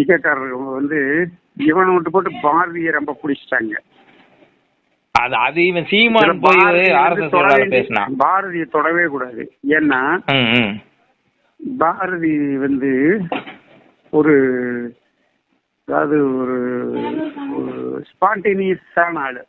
ஈகக்காரர்கள் வந்து இவனை விட்டு போட்டு பாரதியை ரொம்ப பிடிச்சிட்டாங்க. அது அது இவன் சீமான் போய் பாரதியை தொடவே கூடாது. ஏன்னா பாரதி வந்து ஒரு அதாவது ஒரு ஸ்பான்டேனியஸான ஆளு.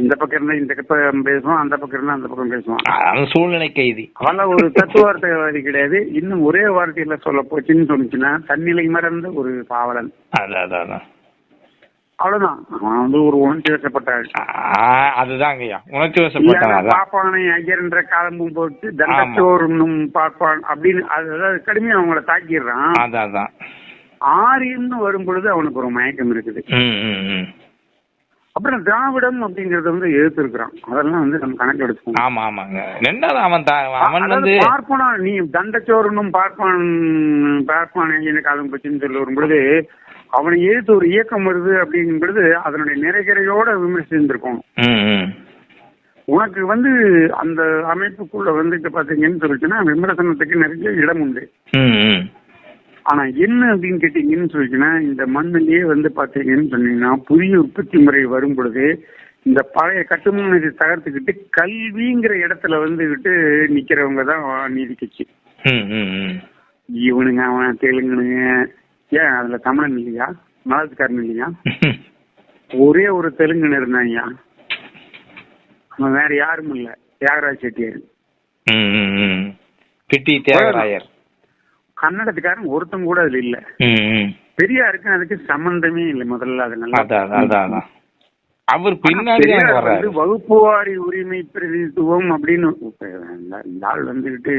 இந்த பக்கம் இருந்தா இந்த பக்கம் பேசுவான் அந்த பக்கம் இருந்தா அந்த பக்கம் பேசுவான் அவன் சூழ்நிலை கைதி. அவெல்லாம் ஒரு தத்துவார்த்தவாதி கிடையாது. இன்னும் ஒரே வார்த்தையில சொல்ல போச்சுன்னு சொன்னுச்சுன்னா தன்னிலை மறந்த ஒரு பாவலன். அவ்வளவுதான். அவன் வந்து ஒரு உணர்ச்சி வசப்பட்ட ஆள் ஆ, அதுதாங்கய்யா உணர்ச்சி வசப்பட்டான் ஏன்னா அதான். பாப்பானை ஐயர்ன்ற காலமும் போட்டு ஆமா. தண்டச்சோறுன்னும் பார்ப்பான் அப்படின்னு அது அதாவது கடுமையா அவங்கள தாக்கிடுறான். ஆரியம்னு வரும் பொழுது அவனுக்கு ஒரு மயக்கம் இருக்குது. அப்புறம் திராவிடம் அப்படிங்கறத வந்து எதிர்த்திருக்கிறான் அதெல்லாம் வந்து நம்ம கணக்கு எடுத்துக்கணும் ஆமா ஆமாங்க. ரெண்டாவது அவன் தான் அவன் வந்து பார்ப்பனா நீ தண்டச்சோறுனும் பார்ப்பான் பார்ப்பான் ஐயனு காலம் பற்றின்னு சொல்லி வரும் பொழுது அவனை எதிர்த்து ஒரு இயக்கம் வருது அப்படிங்கும் பொழுது அதனுடைய நிறைகரையோட விமர்சிச்சிருந்திருக்கும் ம் ம். உனக்கு வந்து அந்த அமைப்புக்குள்ள வந்துட்டு பாத்தீங்கன்னு சொல்லிச்சுன்னா விமர்சனத்துக்கு நிறைய இடம் உண்டு. ஆனா என்ன அப்படின்னு கேட்டீங்கன்னு சொல்லிச்சுன்னா இந்த மண்ணிலேயே வந்து பாத்தீங்கன்னு சொன்னீங்கன்னா புதிய உற்பத்தி முறை வரும் பொழுது இந்த பழைய கட்டுமானத்தை தகர்த்துக்கிட்டு கல்விங்கிற இடத்துல வந்துகிட்டு நிக்கிறவங்க தான் நீதி கட்சி. இவனுங்க அவன் தெலுங்குனுங்க ஏன் அதுல தமிழன் இல்லையா? மலத்துக்காரன் இல்லையா? ஒரே ஒரு தெலுங்குன்னு இருந்தாங்கய்யா அவன் வேற யாரும் இல்ல. தியாகராஜ் செட்டியார். பிட்டி தியாகராயர். கன்னடத்துக்காரன் ஒருத்தன் கூட அதுல இல்ல. பெரியாருக்கு அதுக்கு சம்பந்தமே இல்லை முதல்ல அது நல்லா அவர் பின்னாடி வகுப்புவாரி உரிமை பிரதித்துவம் அப்படின்னு இந்த- ஆள் வந்துகிட்டு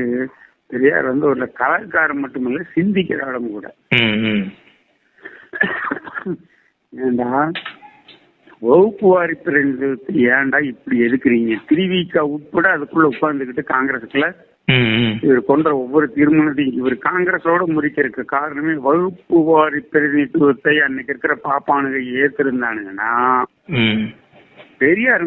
பெரியார் வந்து ஒரு கலாச்சாரம் மட்டுமல்ல சிந்திக்கிற ஆளும் கூட. ஏண்டா? வகுப்பு வாரி பிரதிநிதித்துவத்தை ஏன்டா இப்படி எதுக்குறீங்க? திருவிக்கா உட்பட அதுக்குள்ள உட்கார்ந்துகிட்டு காங்கிரஸுக்குள்ள இவர் கொண்ட ஒவ்வொரு தீர்மானத்தையும் இவர் காங்கிரஸோட முறிக்கிறதுக்கு காரணமே வகுப்பு வாரி பிரதிநிதித்துவத்தை அன்னைக்கு இருக்கிற பாப்பானுங்க ஏத்திருந்தானுங்கன்னா பெரியார்